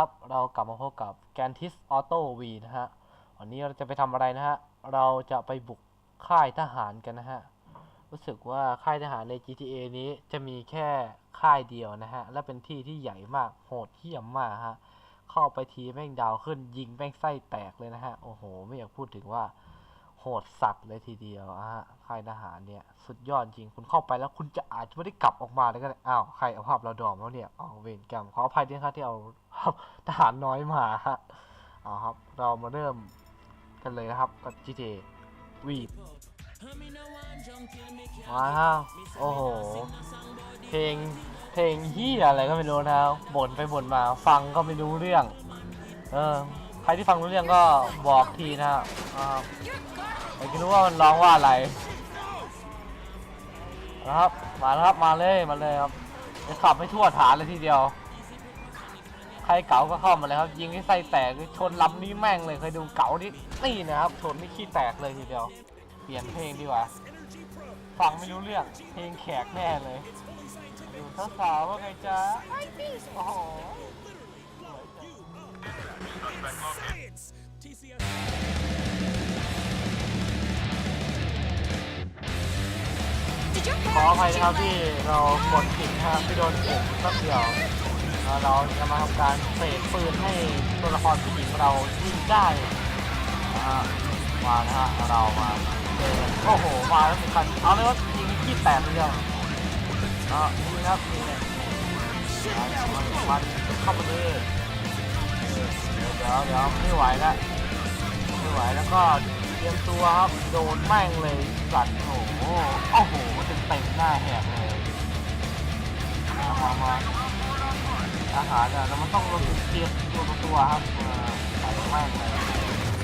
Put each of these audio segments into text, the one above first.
ครับ เรากลับมาพบกับแกนทิสออโต้วีนะฮะ วันนี้เราจะไปทำอะไรนะฮะ เราจะไปบุกค่ายทหารกันนะฮะ รู้สึกว่าค่ายทหารใน GTA นี้จะมีแค่ค่ายเดียวนะฮะ และเป็นที่ที่ใหญ่มาก โหดเหี้ยมมากฮะ เข้าไปทีแม่งดาวขึ้นยิงแม่งไส้แตกเลยนะฮะ โอ้โห ไม่อยากพูดถึงว่า โหดสัตว์เลยทีเดียวอะฮะค่ายทหารเนี่ยสุดยอดจริงคุณเข้าไปแล้วคุณจะอาจจะไม่ได้กลับออกมาเลยก็ได้อ้าวใครเอาภาพเราดอมแล้วเนี่ยเอาเวรกรรมขออภัยด้วยครับที่เอาทหารน้อยมาฮะเอาครับเรามาเริ่มกันเลยนะครับกับ GTA V มาครับโอ้โห เพลงเพลงเฮียอะไรก็ไม่รู้นะครับบ่นไปบ่นมาฟังก็ไม่รู้เรื่อง เออ ใครที่ฟังรู้เรื่องก็บอกทีนะครับอ่า อยากจะรู้ว่ามันร้องว่าอะไรนะครับมาแล้วครับมาเลยมาเลยครับจะขับให้ทั่วฐานเลยทีเดียว ใครเก๋าก็เข้ามาเลยครับ ยิงให้ไส้แตกชนลำนี้แม่งเลยเคยดูเก๋านี่นี่นะครับชนนี่ขี้แตกเลยทีเดียว เปลี่ยนเพลงดีกว่าฟังไม่รู้เรื่องเพลงแขกแน่เลยดูสาวๆว่าไงจ๊ะโอ้โห ขออภัยนะครับที่เรากดผิดนะครับที่โดนปุ่มสักเดียวเราจะมาทำการเสกปืนให้ตัวละครผู้หญิงเรายิงได้นะฮะมานะฮะเรามาโอ้โหมาแล้วเหมือนกันเอาเลยว่ายิงขี้แตกเลยเดียวอะนี่ครับนี่เลยมันเข้ามาเลยเดี๋ยวเดี๋ยวเดี๋ยวไม่ไหวแล้วไม่ไหวแล้วก็เตรียมตัวครับโดนแม่งเลย สัตว์โอ้โหโอ้โหเต็มเต็มหน้าแหกเลยมามามาอาหารอะแล้วมันต้องลงเตรียมตัวต่อตัวครับเออใส่แม่งเลย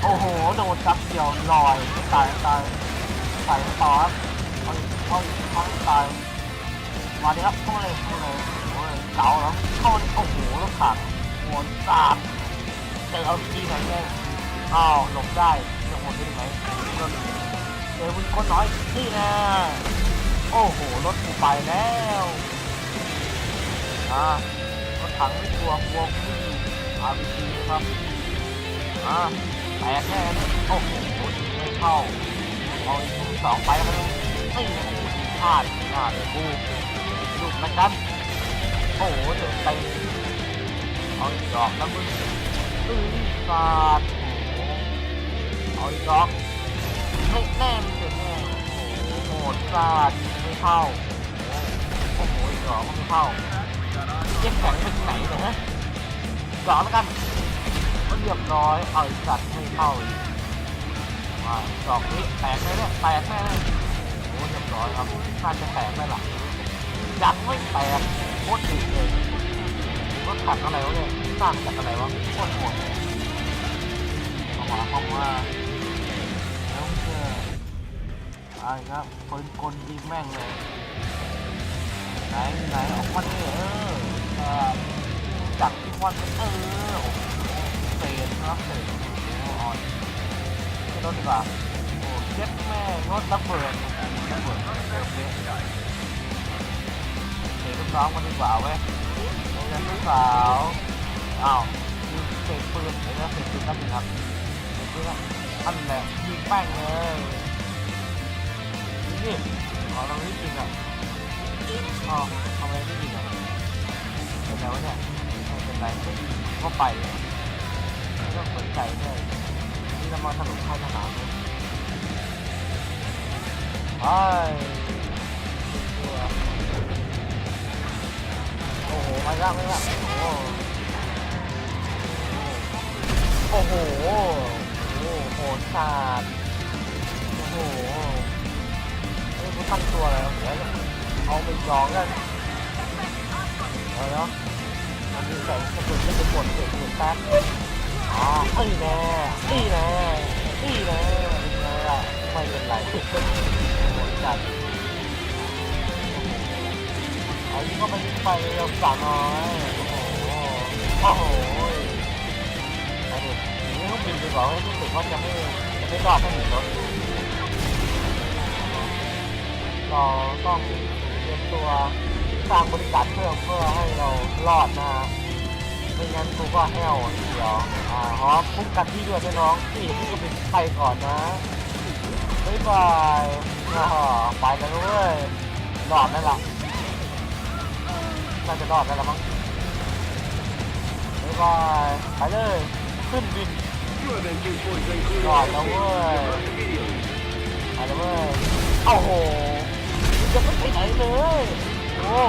โอ้โหโดนจับเดียวลอยตายตายใส่ต่อครับเอาเอาเอาตายมาดิครับเข้ามาเลยเข้ามาเลยโอ้ยเก๋าแล้วเข้ามาโอ้โหรถถังโหนสาดเจอเอาทีไหนเลยอ้าวหลบได้จะหมดได้ไหม เจอคุณคนน้อย นี่นะ โอ้โห รถกูไปแล้วอ่ารถถังไม่กลัวกลัวพี่อาร์พีจีครับอ่าแตกแน่เลยโอ้โหไม่เข้า เอาอีกสองไปแล้วไม่โอ้พลาดพลาดเลยกูลุกนะครับ โอ้โหเดินไปเอาอีกดอกแล้วมึงอื้อสาดโอ้โหเอาอีกดอก ไม่แน่มึงเดือดแน่โหโหดสาดไม่เข้าโอ้โหอีกดอกก็ไม่เข้าเจ็บแข็งไปไหนเนี่ยฮะดอกแล้วกันมันเรียบร้อยเอาอีกสัตว์ไม่เข้าอีกว่าดอกนี้แตกไหมเนี่ยแตกแน่เลยโอ้เรียบร้อยครับคาจะแตกไหมล่ะยังไม่แตกโคตรดีเลยรถถังอะไรวะเนี่ยสร้างจากอะไรวะโคตรโหดเลยเอามาเข้ามาแล้ว ไอ้ครับปืนกลยิงแม่งเลยไหนไหนออกมาเนี่ยเออเออจับที่วันเออโอ้โหเศษนะครับเศษอ่อนขึ้นรถดีกว่าโอ้เจ็ดแม่งรถระเบิดระเบิดเร็วเละเด็กลูกน้องมันดีกว่าเว้ยเด็กลูกสาวอ้าวมีเศษปืนเดี๋ยวนะเศษปืนนั่นเองครับเศษปืนนั่นอันแหละยิงแป้งเลย นี่อ๋อเราไม่จริงอะชอ๋อทำอะไมไม่ยิงอะเป็นไรวะเนี่ยไม่เป็นไรไม่ก็ไปไม่ต้องสนใจเลยนี่เรามาถนนค่ายทหารเลยไปโอ้โหไม่ละไม่ละโอ้โหโอ้โหโอ้โหโหดขาดโอ้โห ตั้งตัวอะไรวเดี๋ยเอาไปยองกันเอาเนาะมันมีแสงกระสุนจะเป็นบทเกิดขึ้นแป๊บอ๋อเอ้แน่นี่แน่นี่แน่ไม่เป็นไรโหดจัดเอายิงเข้าไปยิงไปเราสาวน้อยโอ้โหโอ้โหไอ้เด็กนี่ต้องบินไปบอกให้รู้สึกว่าจะไม่จะไม่รอดให้หนีรถ เราต้องเตรียมตัวสร้างบริการเพิ่มเพื่อให้เรารอดนะไม่งั้นกูก็แห้วเดียวอ่าฮอปพุ่งกันที่ด้วยนะน้องที่นี่ก็เป็นใครก่อนนะบ๊ายบายอ่าไปแล้วเว้ยรอดแล้วล่ะน่าจะรอดแล้วละมั้งบ๊ายบายไปเลยขึ้นบิน You have entered Point Vancouver. Rồi, đúng Airport. rồi. Start immediately. ไปแล้วเว้ยโอ้โห มันจะไม่ไปไหนเลยโอ้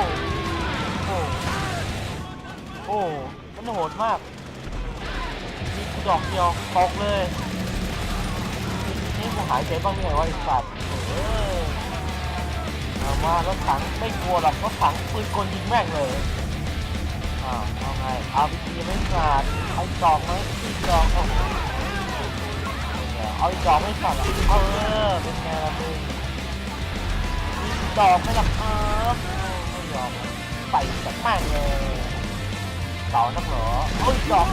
โอ้โอ้มันโหดมากมีกูดอกเดียวตกเลยนี่กูหายใจบ้างไงวะไอ้สัตว์เออเอามารถถังไม่กลัวหรอกรถถังปืนกลยิงแม่งเลยอ่าเอาไงอาพีจีไม่ขาดไอ้จอกไหมที่จอกโอ้โหเอาจอกไม่ขาดหรอกเออเป็นไงล่ะมึง มีจอกไม่หลับเออไม่ยอมใส่กับแม่งเลยต่านักเหรอเอ้ยจอก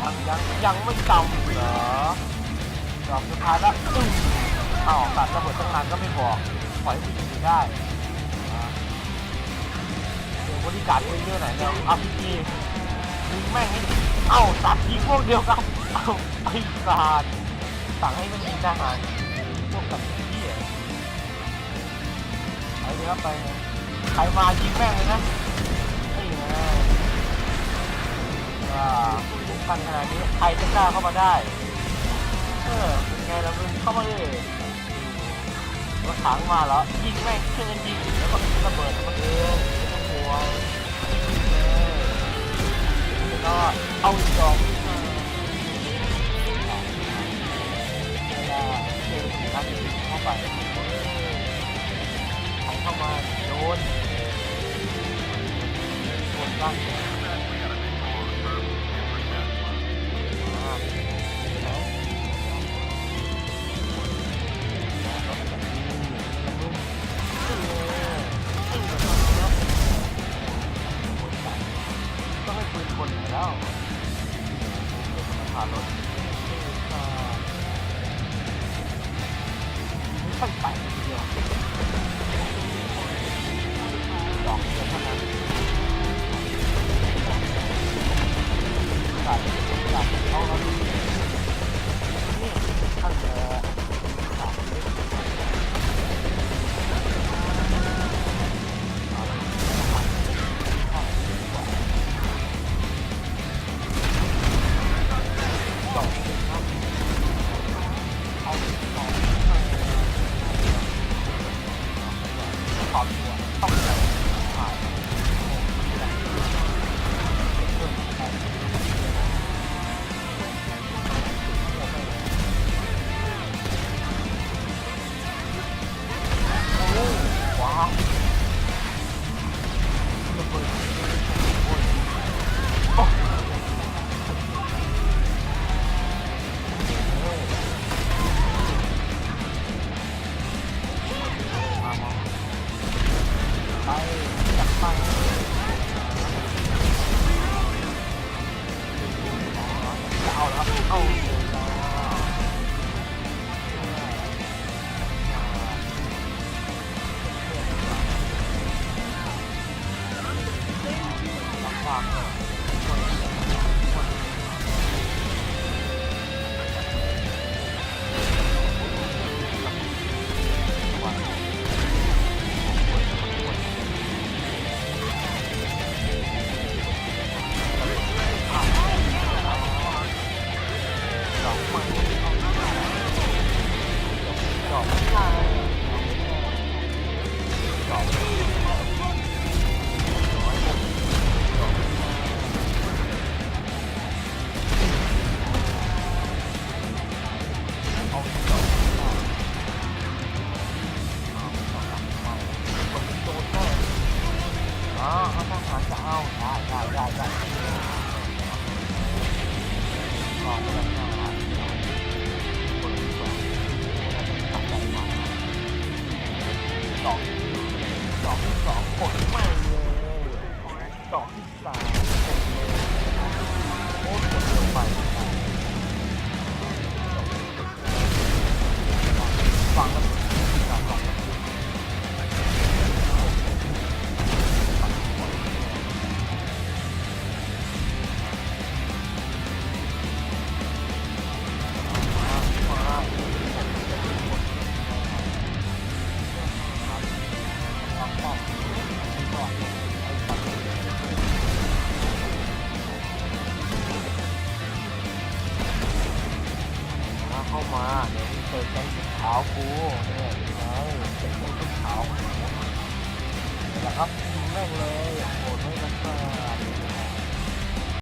ยังยังยังไม่จำเหรอจอกสุดท้ายแล้วอึ้งอ้าวตัดระเบิดตั้งนานก็ไม่บอกปล่อยให้ผู้หญิงอยู่ได้เดี๋ยวบริการเยอะๆหน่อยเนี่ยเอาพี่จียิงแม่งให้เอ้าสัตว์ยิงพวกเดียวกันเอ้าไอ้สัตว์สั่งให้มันยิงทหารพวกกับ เลยครับไปใครมายิงแม่งเลยนะนี่ไงว่าทุกคันขนาดนี้ใครจะกล้าเข้ามาได้ เออเป็นไงล่ะมึงเข้ามาเลยรถถังมาแล้วยิงแม่งช่วยกันยิงแล้วก็ระเบิดมันเองไม่ต้องกลัวแล้วก็เอาอีกองเวลาเจอถึงนัดเข้าไป นโดนบ้าง ก่ มาเข้ามาเดี๋ยวเปิดแกงสีขาวกูเนี่ยไงเปิดแกงสีขาวแล้วครับแม่งเลยโหดไม่รักษา